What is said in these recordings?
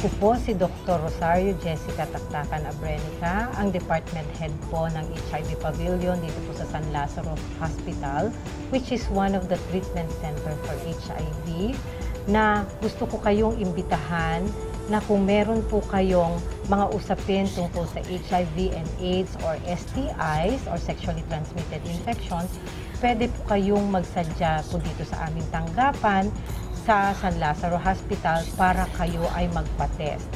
Ako po si Dr. Rosario Jessica Taktakan Abrenica, ang Department Head po ng HIV Pavilion dito po sa San Lazaro Hospital, which is one of the treatment center for HIV, na gusto ko kayong imbitahan na kung meron po kayong mga usapin tungkol sa HIV and AIDS or STIs or sexually transmitted infections, pwede po kayong magsadya po dito sa aming tanggapan sa San Lazaro Hospital para kayo ay magpa-test.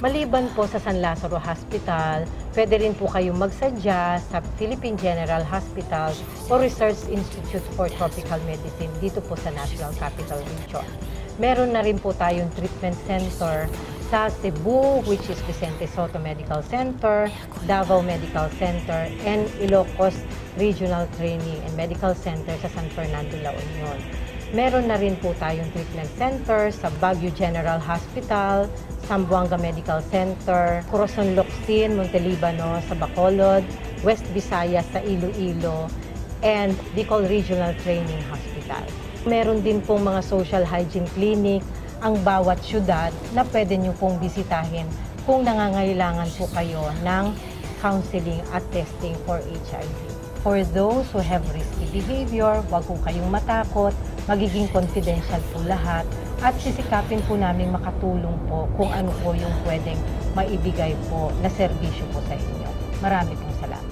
Maliban po sa San Lazaro Hospital, pwede rin po kayong magsadya sa Philippine General Hospital o Research Institute for Tropical Medicine dito po sa National Capital Region. Meron na rin po tayong treatment center sa Cebu, which is Vicente Soto Medical Center, Davao Medical Center, and Ilocos Regional Training and Medical Center sa San Fernando, La Union. Meron na rin po tayong treatment center sa Baguio General Hospital, Sambuanga Medical Center, Corazon Locsin, Montelibano sa Bacolod, West Visayas sa Iloilo, and Bicol Regional Training Hospital. Meron din pong mga social hygiene clinic ang bawat syudad na pwede nyo pong bisitahin kung nangangailangan po kayo ng counseling at testing for HIV. For those who have risky behavior, huwag po kayong matakot, magiging confidential po lahat at sisikapin po namin makatulong po kung ano po yung pwedeng maibigay po na serbisyo po sa inyo. Marami pong salamat.